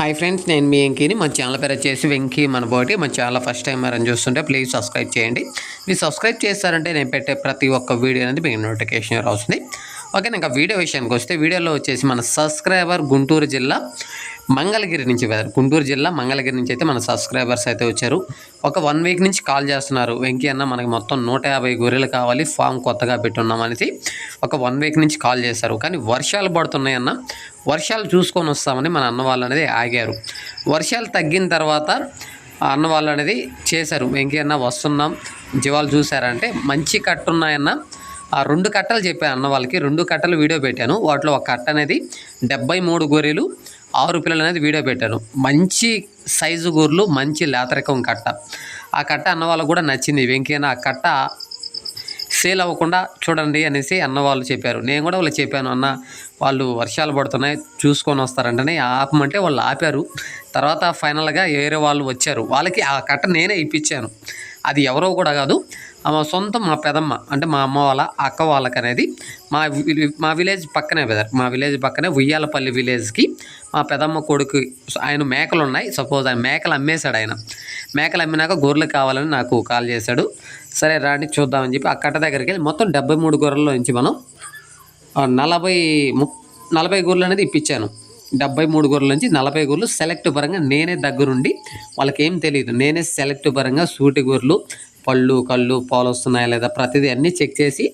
Hi friends నేను మీ వెంకీని. మన channel పేరు వచ్చేసి వెంకీ మన బోటి మన ఛానల్ ఫస్ట్ టైం అని చూస్తుంటే ప్లీజ్ సబ్స్క్రైబ్ చేయండి. మీరు సబ్స్క్రైబ్ చేస్తారంటే నేను పెట్టే ప్రతి ఒక్క వీడియో అనేది మీకు నోటిఫికేషన్ వస్తుంది ఓకే ఇంకా వీడియో విషయానికి వస్తే వీడియోలో వచ్చేసి మన సబ్స్క్రైబర్ గుంటూరు జిల్లా మంగళగిరి నుంచి వెళ్ళారు గుంటూరు జిల్లా మంగళగిరి నుంచి అయితే మన సబ్స్క్రైబర్స్ అయితే వచ్చారు. ఒక వన్ వీక్ నుంచి కాల్ చేస్తున్నారు. వెంకీ అన్న మనకి మొత్తం నూట యాభై గొర్రెలు కావాలి ఫామ్ కొత్తగా పెట్టున్నాం అనేసి ఒక వన్ వీక్ నుంచి కాల్ చేశారు. కానీ వర్షాలు పడుతున్నాయన్న వర్షాలు చూసుకొని వస్తామని మన అన్న వాళ్ళు అనేది ఆగారు. వర్షాలు తగ్గిన తర్వాత అన్న వాళ్ళు అనేది చేశారు. వెంకీ అన్న వస్తున్నాం. జీవాలు చూసారంటే మంచి కట్టున్నాయన్న ఆ రెండు కట్టలు చెప్పాను అన్న వాళ్ళకి రెండు కట్టలు వీడియో పెట్టాను. వాటిలో ఒక కట్ట అనేది డెబ్బై మూడు గొర్రెలు ఆరు పిల్లలు అనేది వీడియో పెట్టాను. మంచి సైజు గొర్రెలు మంచి లేతరకం కట్ట. ఆ కట్ట అన్న వాళ్ళకు కూడా నచ్చింది. వెంకైనా ఆ కట్ట సేల్ అవ్వకుండా చూడండి అనేసి అన్న వాళ్ళు చెప్పారు. నేను కూడా వాళ్ళు చెప్పాను అన్న వాళ్ళు వర్షాలు పడుతున్నాయి చూసుకొని వస్తారంటనే ఆపమంటే వాళ్ళు ఆపారు. తర్వాత ఫైనల్గా వేరే వాళ్ళు వచ్చారు. వాళ్ళకి ఆ కట్ట నేనే ఇప్పించాను. అది ఎవరో కూడా కాదు. మా సొంత మా పెదమ్మ అంటే మా అమ్మ వాళ్ళ అక్క వాళ్ళకి అనేది మా మా విలేజ్ పక్కనే బెదర్ మా విలేజ్ పక్కనే ఉయ్యాలపల్లి విలేజ్కి మా పెదమ్మ కొడుకు ఆయన మేకలు ఉన్నాయి సపోజ్ ఆయన మేకలు అమ్మేశాడు ఆయన. మేకలు అమ్మినాక గొర్రెలు కావాలని నాకు కాల్ చేశాడు. సరే రాండి చూద్దామని చెప్పి ఆ కట్ట దగ్గరికి వెళ్ళి మొత్తం డెబ్బై మూడు గొర్రెల్లో నుంచి మనం నలభై ము నలభై గొర్రెలు అనేది ఇప్పించాను. డెబ్బై మూడు గొర్రెల నుంచి నలభై గొర్రెలు సెలెక్ట్ పరంగా నేనే దగ్గరుండి వాళ్ళకి ఏం తెలియదు నేనే సెలెక్ట్ పరంగా సూటి గొర్రెలు పళ్ళు కళ్ళు పాలు వస్తున్నాయా లేదా ప్రతిదీ అన్నీ చెక్ చేసి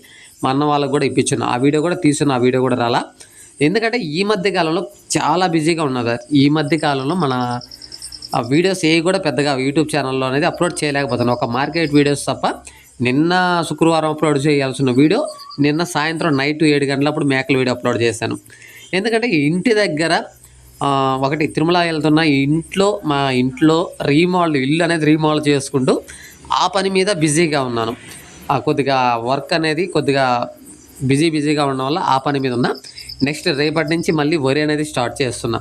మా అన్న వాళ్ళకి కూడా ఇప్పించాను ఆ వీడియో కూడా తీసుకున్న ఆ వీడియో కూడా రాలా. ఎందుకంటే ఈ మధ్య కాలంలో చాలా బిజీగా ఉన్నది ఈ మధ్య కాలంలో మన ఆ వీడియోస్ ఏ కూడా పెద్దగా యూట్యూబ్ ఛానల్లో అనేది అప్లోడ్ చేయలేకపోతాను ఒక మార్కెట్ వీడియోస్ తప్ప నిన్న శుక్రవారం అప్లోడ్ చేయాల్సిన వీడియో నిన్న సాయంత్రం నైట్ ఏడు గంటలప్పుడు మేకల వీడియో అప్లోడ్ చేశాను. ఎందుకంటే ఇంటి దగ్గర ఒకటి తిరుమల వెళ్తున్న ఇంట్లో మా ఇంట్లో రీమాల్డ్ ఇల్లు అనేది రీమాల్ చేసుకుంటూ ఆ పని మీద బిజీగా ఉన్నాను. ఆ కొద్దిగా వర్క్ అనేది కొద్దిగా బిజీ బిజీగా ఉండడం వల్ల ఆ పని మీద ఉన్నా. నెక్స్ట్ రేపటి నుంచి మళ్ళీ వరి అనేది స్టార్ట్ చేస్తున్నా.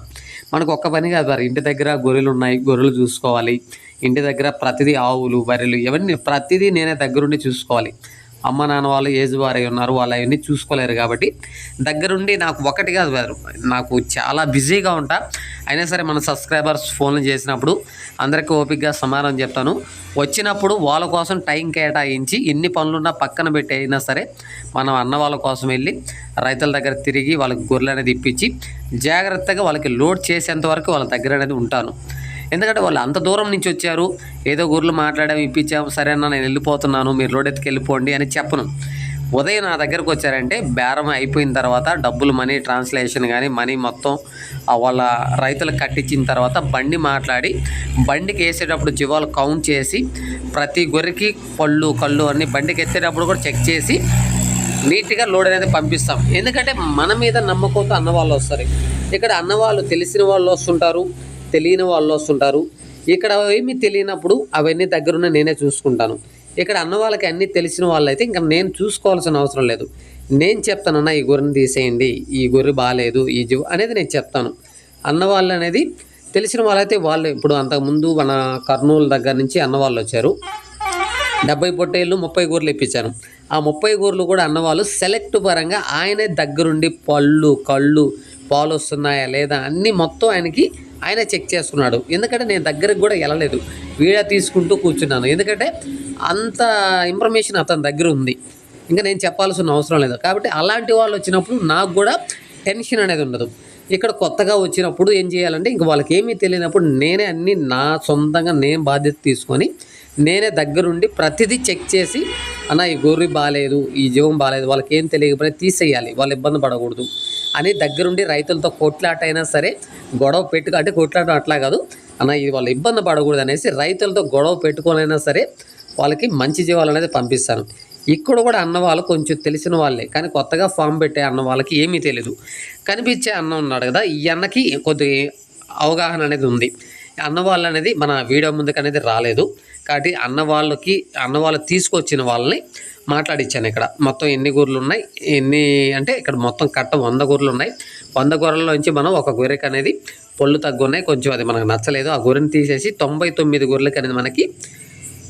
మనకు ఒక్క పని కాదు మరి. ఇంటి దగ్గర గొర్రెలు ఉన్నాయి గొర్రెలు చూసుకోవాలి. ఇంటి దగ్గర ప్రతిదీ ఆవులు బర్రెలు ఇవన్నీ ప్రతిదీ నేనే దగ్గరుండి చూసుకోవాలి. అమ్మ నాన్న వాళ్ళు ఏజ్ వారై ఉన్నారు వాళ్ళు అవన్నీ చూసుకోలేరు కాబట్టి దగ్గరుండి నాకు ఒకటి కాదు నాకు చాలా బిజీగా ఉంటా. అయినా సరే మన సబ్స్క్రైబర్స్ ఫోన్లు చేసినప్పుడు అందరికీ ఓపిక్గా సమాధానం చెప్తాను. వచ్చినప్పుడు వాళ్ళ కోసం టైం కేటాయించి ఎన్ని పనులున్నా పక్కన పెట్టి అయినా సరే మనం అన్న వాళ్ళ కోసం వెళ్ళి రైతుల దగ్గర తిరిగి వాళ్ళకి గొర్రెలు అనేది ఇప్పించి జాగ్రత్తగా వాళ్ళకి లోడ్ చేసేంత వరకు వాళ్ళ దగ్గర అనేది ఉంటాను. ఎందుకంటే వాళ్ళు అంత దూరం నుంచి వచ్చారు. ఏదో గొర్రెలు మాట్లాడాము ఇప్పించాము సరే అన్న నేను వెళ్ళిపోతున్నాను మీరు లోడ్ ఎత్తుకు వెళ్ళిపోండి అని చెప్పను. ఉదయం నా దగ్గరకు వచ్చారంటే బేరం అయిపోయిన తర్వాత డబ్బులు మనీ ట్రాన్స్లేషన్ కానీ మనీ మొత్తం వాళ్ళ రైతులకు కట్టించిన తర్వాత బండి మాట్లాడి బండికి వేసేటప్పుడు జీవాలు కౌంట్ చేసి ప్రతి గొర్రెకి పళ్ళు కళ్ళు అన్ని బండికి ఎత్తేటప్పుడు కూడా చెక్ చేసి నీట్గా లోడ్ అనేది పంపిస్తాం. ఎందుకంటే మన మీద నమ్మకంతో అన్నవాళ్ళు వస్తారు. ఇక్కడ అన్నవాళ్ళు తెలిసిన వాళ్ళు వస్తుంటారు. తెలియని వాళ్ళు వస్తుంటారు. ఇక్కడ ఏమి తెలియనప్పుడు అవన్నీ దగ్గరున్న నేనే చూసుకుంటాను. ఇక్కడ అన్న వాళ్ళకి అన్నీ తెలిసిన వాళ్ళైతే ఇంకా నేను చూసుకోవాల్సిన అవసరం లేదు. నేను చెప్తానన్న ఈ గొర్రెని తీసేయండి. ఈ గొర్రె బాగాలేదు ఈ జీవ అనేది నేను చెప్తాను. అన్న వాళ్ళు అనేది తెలిసిన వాళ్ళైతే వాళ్ళు ఇప్పుడు అంతకుముందు మన కర్నూలు దగ్గర నుంచి అన్న వాళ్ళు వచ్చారు. డెబ్బై పొట్టేళ్ళు ముప్పై గూర్లు ఇప్పించాను ఆ ముప్పై గూర్లు కూడా అన్నవాళ్ళు సెలెక్ట్ పరంగా ఆయనే దగ్గరుండి పళ్ళు కళ్ళు పాలు వస్తున్నాయా లేదా అన్నీ మొత్తం ఆయనకి ఆయన చెక్ చేసుకున్నాడు. ఎందుకంటే నేను దగ్గరకు కూడా వెళ్ళలేదు. వీడియో తీసుకుంటూ కూర్చున్నాను. ఎందుకంటే అంత ఇన్ఫర్మేషన్ అతని దగ్గర ఉంది. ఇంకా నేను చెప్పాల్సిన అవసరం లేదు. కాబట్టి అలాంటి వాళ్ళు వచ్చినప్పుడు నాకు కూడా టెన్షన్ అనేది ఉండదు. ఇక్కడ కొత్తగా వచ్చినప్పుడు ఏం చేయాలంటే ఇంక వాళ్ళకి ఏమీ తెలియనప్పుడు నేనే అన్ని నా సొంతంగా నేను బాధ్యత తీసుకొని నేనే దగ్గరుండి ప్రతిదీ చెక్ చేసి అన్న ఈ గొర్రె బాగాలేదు ఈ జీవం బాగాలేదు వాళ్ళకి ఏం తెలియకపోయినా తీసేయాలి. వాళ్ళు ఇబ్బంది పడకూడదు. అని దగ్గరుండి రైతులతో కొట్లాట అయినా సరే గొడవ పెట్టుకో అంటే కొట్లాట అట్లా కాదు. అన్న ఇది వాళ్ళు ఇబ్బంది పడకూడదు అనేసి రైతులతో గొడవ పెట్టుకోనైనా సరే వాళ్ళకి మంచి జీవాలు అనేది పంపిస్తాను ఇక్కడ కూడా అన్న వాళ్ళు కొంచెం తెలిసిన వాళ్ళే. కానీ కొత్తగా ఫామ్ పెట్టే అన్న వాళ్ళకి ఏమీ తెలియదు కనిపించే అన్న ఉన్నాడు కదా ఈ అన్నకి కొద్ది అవగాహన అనేది ఉంది. అన్న వాళ్ళు అనేది మన వీడియో ముందుకు అనేది రాలేదు. కాబట్టి అన్న వాళ్ళకి అన్న వాళ్ళు తీసుకొచ్చిన వాళ్ళని మాట్లాడించాను ఇక్కడ. మొత్తం ఎన్ని గొర్రెలు ఉన్నాయి? ఎన్ని అంటే ఇక్కడ మొత్తం కట్ట వంద గొర్రెలు ఉన్నాయి. వంద గొర్రెల నుంచి మనం ఒక గొర్రెకి అనేది పళ్ళు తగ్గున్నాయి కొంచెం అది మనకు నచ్చలేదు. ఆ గొర్రెని తీసేసి తొంభై తొమ్మిది గొర్రెలకి అనేది మనకి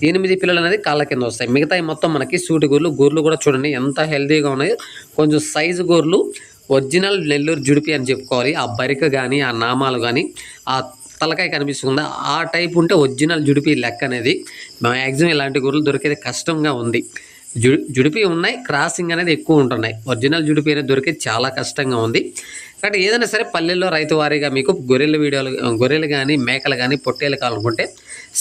ఎనిమిది పిల్లలు అనేది కాళ్ళ కింద వస్తాయి. మిగతాయి మొత్తం మనకి సూటి గొర్రెలు గొర్రెలు కూడా చూడండి ఎంత హెల్తీగా ఉన్నాయో. కొంచెం సైజు గొర్రెలు ఒరిజినల్ నెల్లూరు జుడిపి అని చెప్పుకోవాలి. ఆ బరిక కానీ ఆ నామాలు కానీ ఆ తలకాయ కనిపిస్తుంది? ఆ టైప్ ఉంటే ఒరిజినల్ జుడిపి లెక్క అనేది. మ్యాక్సిమం ఇలాంటి గొర్రెలు దొరికేది కష్టంగా ఉంది. జు జుడిపి ఉన్నాయి. క్రాసింగ్ అనేది ఎక్కువ ఉంటున్నాయి. ఒరిజినల్ జుడిపి అనేది దొరికే చాలా కష్టంగా ఉంది. కాబట్టి ఏదైనా సరే పల్లెల్లో రైతు వారీగా మీకు గొర్రెల వీడియోలు గొర్రెలు కానీ మేకలు కానీ పొట్టేలు కావాలనుకుంటే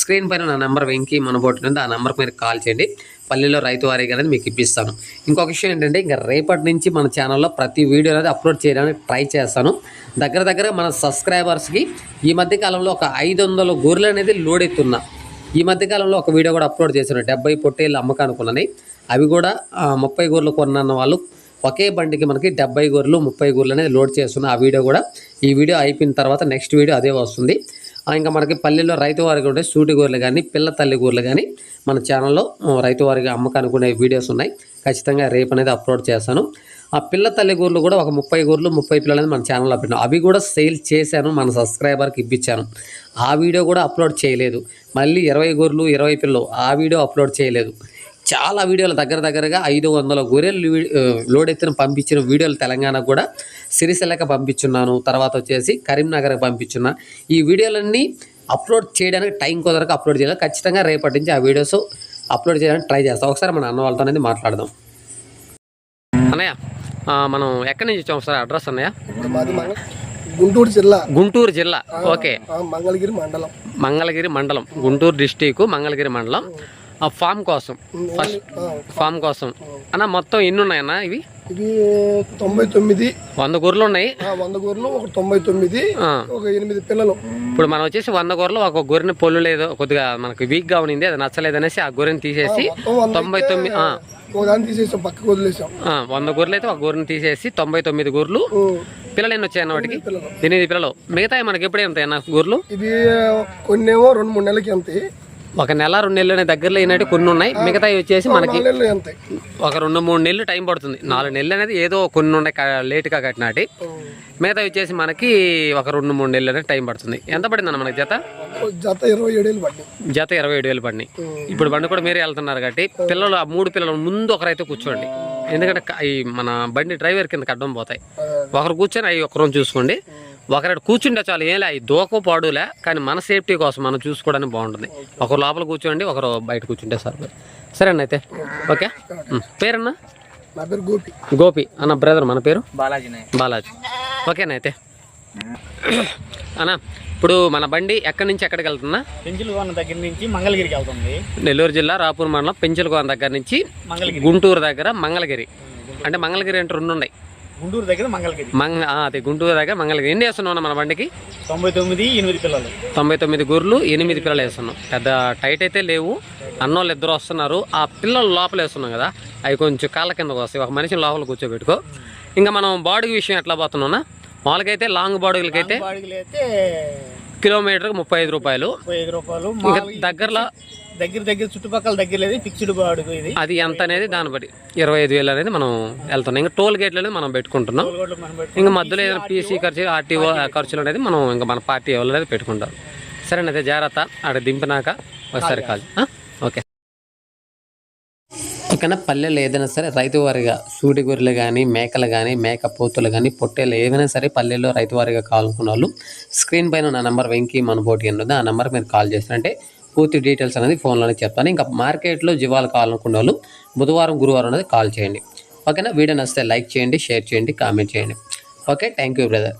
స్క్రీన్ పైన నా నెంబర్ వెంకీ మనబోటు ఉంది. ఆ నెంబర్కి మీరు కాల్ చేయండి. పల్లెల్లో రైతు వారీగా అనేది మీకు ఇప్పిస్తాను. ఇంకొక విషయం ఏంటంటే ఇంకా రేపటి నుంచి మన ఛానల్లో ప్రతి వీడియో అనేది అప్లోడ్ చేయడానికి ట్రై చేస్తాను. దగ్గర దగ్గర మన సబ్స్క్రైబర్స్కి ఈ మధ్య కాలంలో ఒక ఐదు వందల గొర్రెలు అనేది లోడ్ ఎత్తున్నా ఈ మధ్యకాలంలో ఒక వీడియో కూడా అప్లోడ్ చేశాను డెబ్బై పొట్టేళ్ళు అమ్మకానుకున్నాయి అవి కూడా ముప్పై గొర్రెలు కొన్న వాళ్ళు ఒకే బండికి మనకి డెబ్బై గొర్రెలు ముప్పై గోర్లు అనేది లోడ్ చేస్తున్నా ఆ వీడియో కూడా ఈ వీడియో అయిపోయిన తర్వాత నెక్స్ట్ వీడియో అదే వస్తుంది. ఇంకా మనకి పల్లెల్లో రైతు వారికి ఉండే సూటి గోర్లు కానీ పిల్ల తల్లి గోర్లు కానీ మన ఛానల్లో రైతు వారిగా అమ్మకానుకునే వీడియోస్ ఉన్నాయి. ఖచ్చితంగా రేపు అనేది అప్లోడ్ చేస్తాను. ఆ పిల్ల తల్లి గూర్లు కూడా ఒక ముప్పై గూర్లు ముప్పై పిల్లలు అనేది మన ఛానల్లో పెట్టాను. అవి కూడా సేల్ చేశాను మన సబ్స్క్రైబర్కి ఇప్పించాను. ఆ వీడియో కూడా అప్లోడ్ చేయలేదు. మళ్ళీ ఇరవై గొర్రెలు ఇరవై పిల్లలు ఆ వీడియో అప్లోడ్ చేయలేదు. చాలా వీడియోలు దగ్గర దగ్గరగా ఐదు వందల గొర్రెలు లోడ్ ఎత్తున పంపించిన వీడియోలు తెలంగాణకు కూడా సిరిసిల్లకి పంపించున్నాను. తర్వాత వచ్చేసి కరీంనగర్కి పంపించున్నా. ఈ వీడియోలన్నీ అప్లోడ్ చేయడానికి టైం కుదరక అప్లోడ్ చేయాలి. ఖచ్చితంగా రేపటి నుంచి ఆ వీడియోస్ అప్లోడ్ చేయడానికి ట్రై చేస్తాం. ఒకసారి మన అన్న వాళ్ళతో అనేది మాట్లాడదాం. అన్నయ్య మనం ఎక్కడి నుంచి వచ్చాం ఒకసారి అడ్రస్ అన్నయ్య? గుంటూరు జిల్లా. గుంటూరు జిల్లా. ఓకే. మంగళగిరి మండలం. మంగళగిరి మండలం. గుంటూరు డిస్టిక్ మంగళగిరి మండలం. ఫామ్ కోసం. ఫస్ట్ ఆ, ఫామ్. కోసం. అన్న మొత్తం ఎన్ని ఉన్నాయన్న ఇవి? ఇది తొంభై తొమ్మిది. వంద గొర్రెలు ఉన్నాయి. ఆ, వంద గొర్రెలు ఒక తొంభై తొమ్మిది ఆ, ఒక ఎనిమిది పిల్లలు. ఇప్పుడు మనం వచ్చేసి వంద గొర్రెలు ఒక గొర్రెని పొల్లు లేదు కొద్దిగా మనకి వీక్గా ఉన్నింది అది నచ్చలేదు అనేసి ఆ గొర్రెని తీసేసి తొంభై తొమ్మిది ఆ, తీసేసాం పక్కకు వదిలేసాం. ఆ, వంద గొర్రెలు అయితే ఒక గొర్రెని తీసేసి తొంభై తొమ్మిది గొర్రెలు. పిల్లలు ఎన్ని వచ్చాయి అన్న వాటికి? ఎనిమిది పిల్లలు. మిగతా మనకి ఎప్పుడే ఉంటాయి అన్న గొర్రెలు? ఇది కొన్నేమో రెండు మూడు నెలలకి ఎంత ఒక నెల రెండు నెలలు అనే దగ్గరలో అయినట్టు కొన్ని ఉన్నాయి. మిగతావి వచ్చేసి మనకి ఒక రెండు మూడు నెలలు టైం పడుతుంది. నాలుగు నెలలు అనేది ఏదో కొన్ని ఉన్నాయి లేటుగా కట్టినాటి. మిగతా వచ్చేసి మనకి ఒక రెండు మూడు నెలలు అనేది టైం పడుతుంది. ఎంత పడింది అన్న మనకి జత? జత ఇరవై ఏడేళ్ళు పడ్డాయి. జత ఇరవై ఏడు వేలు పడినాయి ఇప్పుడు బండి కూడా మీరే వెళ్తున్నారు కాబట్టి పిల్లలు ఆ మూడు పిల్లలు ముందు ఒకరైతే కూర్చోండి. ఎందుకంటే ఈ మన బండి డ్రైవర్ కింద అడ్డం పోతాయి. ఒకరు కూర్చొని అవి ఒకరు చూసుకోండి. ఒకరు కూర్చుంటే చాలు ఏం లే దోకో పాడులే కానీ మన సేఫ్టీ కోసం మనం చూసుకోవడానికి బాగుంటుంది. ఒకరు లోపల కూర్చోండి ఒకరు బయట కూర్చుంటే సరే అన్న అయితే? ఓకే. పేరన్నా? నా పేరు గోపి. గోపి. అన్న బ్రదర్ మన పేరు? బాలాజీ నాయక్. బాలాజీ. ఓకేనా అయితే? అన్న ఇప్పుడు మన బండి ఎక్కడి నుంచి ఎక్కడికి వెళ్తుందా? పెంచులగొండ దగ్గర నుంచి మంగళగిరికి వెళ్తుంది. నెల్లూరు జిల్లా రాపూర్ మండలం పెంచలకోన దగ్గర నుంచి గుంటూరు దగ్గర మంగళగిరి. అంటే మంగళగిరి అంటే రెండు ఉన్నాయి. గుంటూరు దగ్గర మంగళగిరి. మంగ ఆ, అదే గుంటూరు దగ్గర మంగళగిరి. ఎన్ని వేస్తున్నాం మన బండికి? తొంభై తొమ్మిది ఎనిమిది పిల్లలు. తొంభై తొమ్మిది గొర్రెలు ఎనిమిది పిల్లలు వేస్తున్నాం. పెద్ద టైట్ అయితే లేవు. అన్నోళ్ళు ఇద్దరు వస్తున్నారు. ఆ పిల్లలు లోపల వేస్తున్నాం కదా అవి కొంచెం కాళ్ళ కిందకు వస్తాయి. ఒక మనిషిని లోపల కూర్చోబెట్టుకో. ఇంకా మనం బాడీ విషయం ఎట్లా పోతున్నావునా మామూలుగా అయితే లాంగ్ బాడీలకి అయితే కిలోమీటర్కి ముప్పై ఐదు రూపాయలు. ముప్పై ఐదు రూపాయలు. ఇంకా దగ్గరలో దగ్గర దగ్గర చుట్టుపక్కల దగ్గర లేదు ఫిక్స్డ్ బాడుగు ఇది. అది ఎంత అనేది దాన్ని బట్టి. ఇరవై ఐదు వేలు అనేది మనం వెళ్తున్నాం. ఇంకా టోల్ గేట్లు అనేది మనం పెట్టుకుంటున్నాం. టోల్గేట్లు మనం పెట్టుకుంటాం. ఇంకా మధ్యలో ఏదైనా పీసీ ఖర్చు ఆర్టీఓ ఖర్చులు అనేది మనం ఇంకా మన పార్టీ వాళ్ళు అనేది పెట్టుకుంటాం సరేనైతే జాగ్రత్త. ఆడ దింపినాక ఒకసారి కాల్ ఆ? ఓకే. ఓకేనా పల్లెలు ఏదైనా సరే రైతు వారిగా సూటి గొర్రెలు కానీ మేకలు కానీ మేక పోతులు కానీ పొట్టేలు ఏవైనా సరే పల్లెల్లో రైతు వారిగా కావాలనుకున్న వాళ్ళు స్క్రీన్ పైన నా నెంబర్ వెంకీ మనబోటి అని ఆ నెంబర్ మీరు కాల్ చేసినంటే పూర్తి డీటెయిల్స్ అనేది ఫోన్లోనే చెప్తాను. ఇంకా మార్కెట్లో జీవాలు కావాలనుకున్న వాళ్ళు బుధవారం గురువారం అనేది కాల్ చేయండి. ఓకేనా? వీడియో నచ్చితే లైక్ చేయండి షేర్ చేయండి కామెంట్ చేయండి. ఓకే? Thank you brother.